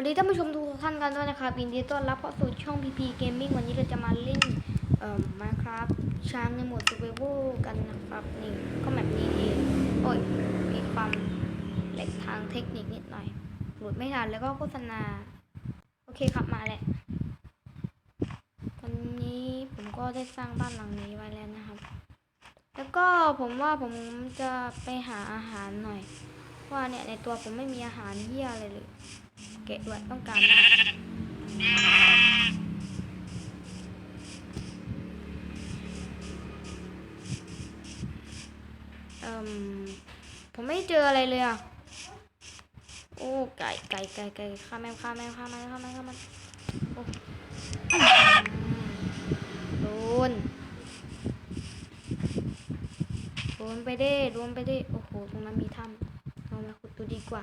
วันนี้ท่านผู้ชมทุกท่านกันด้วยนะครับยินดีต้อนรับเข้าสู่ช่อง PP Gaming วันนี้เราจะมาเล่นเอ่อมาครับช้างในโหมด Survival กันนะครับนี่ก็แบบนี้เองโอ้ยมีความเล็กทางเทคนิคนิดหน่อยหลุดไม่ทันแล้วก็โฆษณา โอเคครับมาแหละวันนี้ผมก็ได้สร้างบ้านหลังนี้ไว้แล้วนะครับ แล้วก็ผมว่าผมจะไปหาอาหารหน่อย ว่าเนี่ยในตัวผมไม่มีอาหารเยี่ยอะไรเลย เกะด้วยต้องการเอ่มผมไม่เจออะไรเลยอะ โอ้ไก่ไก่ไก่ไก่ข้าแม่ข้าแม่ข้าแมัข้าแมัข้ามันโอ้โดนโดนไปด้โดนไปด้โอ้โห ตรงนั้นมีถ้ำเรามาขุดดูดีกว่า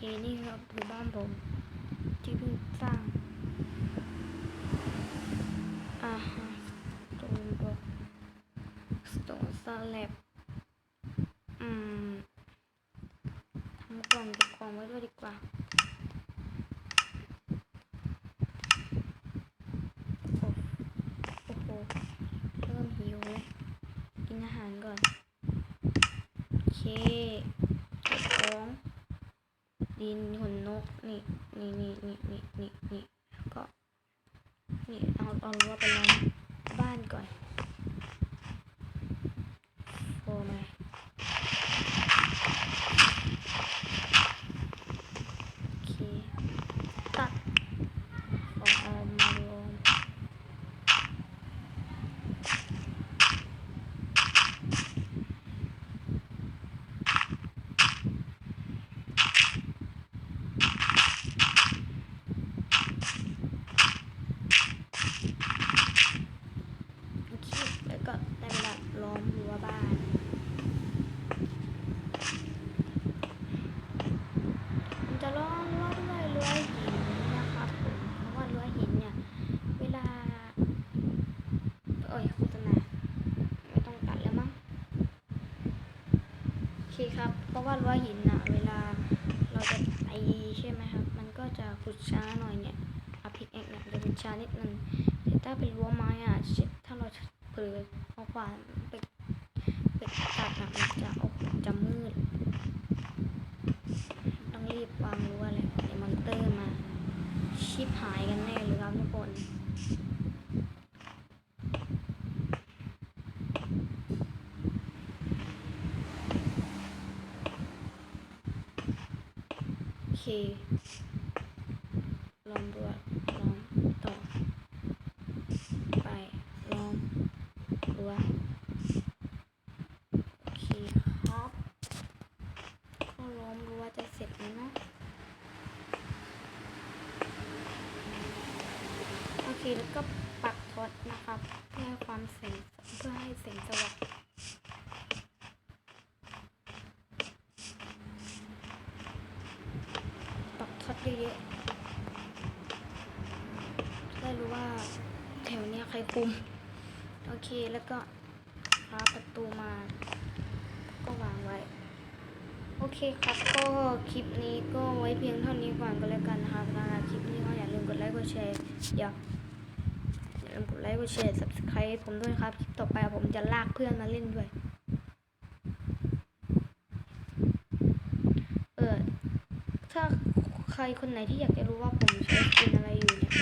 เคนี่ครับคือบ้านผมที่เพิ่งสร้างอ่าฮะตรงบอกตรงสลับอืมทำกล่องเก็บของไว้ด้วยดีกว่าโอ้โหเริ่มหิวเลยกินอาหารก่อน โอเคเก็บของ ดินขนนกนี่นี่นี่นี่นี่นี่นี่ก็นี่เอาเอารั้วไปล้อมบ้านก่อนโอ้ไม่โอเค ตัดขอเอามาลง โอเคแล้วก็ได้เวลาล้อมรั้วบ้าน ผมจะล้อมรั้วด้วยรั้วหินนะครับผมเพราะว่ารั้วหินเนี่ย เวลา เอ้ยโฆษณาไม่ต้องตัดแล้วมั้ง โอ เคครับ เพราะว่ารั้วหินอะเวลาเราจะไอใช่ไหมครับ มันก็จะขุดช้าหน่อยเนี่ยอาพิกเอ็กเนี่ยจะขุดช้านิดนึงแต่ถ้าเป็นรั้วไม้อะถ้าเราเผลอเอาขวานไปไปตัดนะมันจะโอ้โหจะมืด ต้องรีบวางรั้วเลยเดี๋ยวมอนเตอร์มา ชิปหายกันแน่เลยครับทุกคน โอเค ลองดูอะลองต่อไปลองดูอะโอเคครับก็ล้อมรั้วจะเสร็จแล้วนะโอเคแล้วก็ปักท็อตนะครับ เพื่อความแสงเพื่อให้แสงสว่างปักท็อต เยอะๆได้รู้ว่าแถวเนี้ยใครคุม โอเคแล้วก็พาประตูมา ก็วางไว้ โอเคครับก็คลิปนี้ก็ไว้เพียงเท่านี้ก่อนก็แล้วกันนะครับสำหรับคลิปนี้ก็อย่าลืมกดไลค์กดแชร์เดี๋ยวอย่าลืมกดไลค์กดแชร์ subscribe ผมด้วยครับ คลิปต่อไปผมจะลากเพื่อนมาเล่นด้วย เออ ถ้า ใครคนไหนที่อยากจะรู้ว่าผมใช้สกินอะไรอยู่เนี่ย